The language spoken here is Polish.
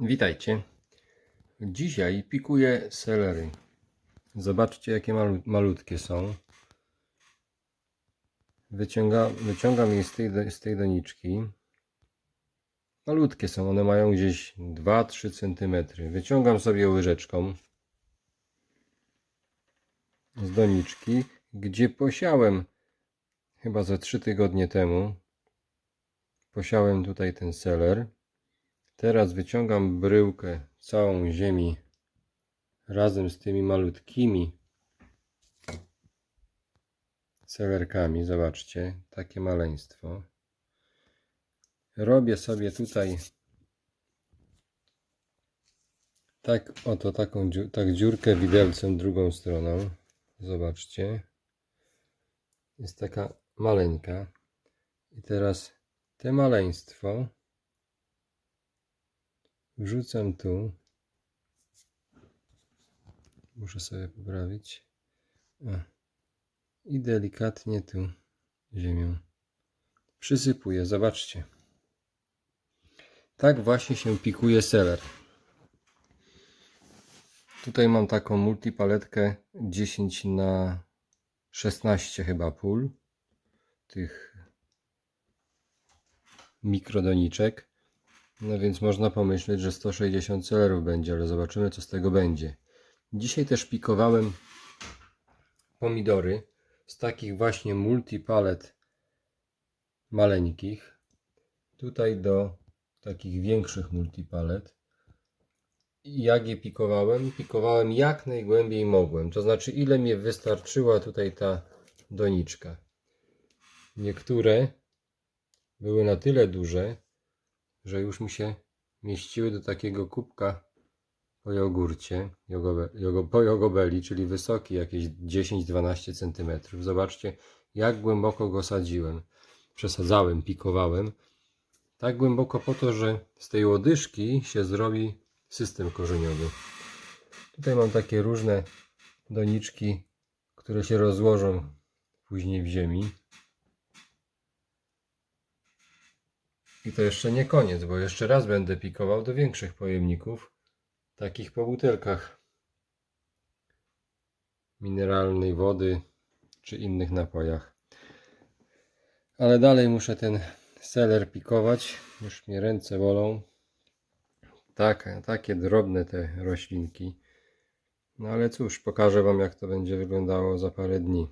Witajcie. Dzisiaj pikuję selery. Zobaczcie, jakie malu malutkie są. Wyciąga, wyciągam je z tej, z tej doniczki. Malutkie są, one mają gdzieś 2-3 cm. Wyciągam sobie łyżeczką z doniczki, gdzie posiałem chyba ze 3 tygodnie temu. Posiałem tutaj ten seler. Teraz wyciągam bryłkę całą ziemi razem z tymi malutkimi selerkami. Zobaczcie, takie maleństwo. Robię sobie tutaj tak oto taką tak dziurkę widelcem drugą stroną. Zobaczcie. Jest taka maleńka. I teraz te maleństwo Wrzucam tu. Muszę sobie poprawić. O. I delikatnie tu ziemią przysypuję. Zobaczcie. Tak właśnie się pikuje seler. Tutaj mam taką multipaletkę 10 na 16 chyba pól tych mikrodoniczek. No więc można pomyśleć, że 160 celerów będzie, ale zobaczymy co z tego będzie. Dzisiaj też pikowałem pomidory z takich właśnie multipalet maleńkich. Tutaj do takich większych multipalet. Jak je pikowałem? Pikowałem jak najgłębiej mogłem. To znaczy ile mi wystarczyła tutaj ta doniczka. Niektóre były na tyle duże, że już mi się mieściły do takiego kubka po jogurcie, jogobe, jogo, po jogobeli, czyli wysoki jakieś 10-12 cm. Zobaczcie, jak głęboko go sadziłem. Przesadzałem, pikowałem. Tak głęboko po to, że z tej łodyżki się zrobi system korzeniowy. Tutaj mam takie różne doniczki, które się rozłożą później w ziemi. I to jeszcze nie koniec, bo jeszcze raz będę pikował do większych pojemników, takich po butelkach mineralnej wody czy innych napojach. Ale dalej muszę ten seler pikować, już mnie ręce bolą. Tak, takie drobne te roślinki. No ale cóż, pokażę Wam jak to będzie wyglądało za parę dni.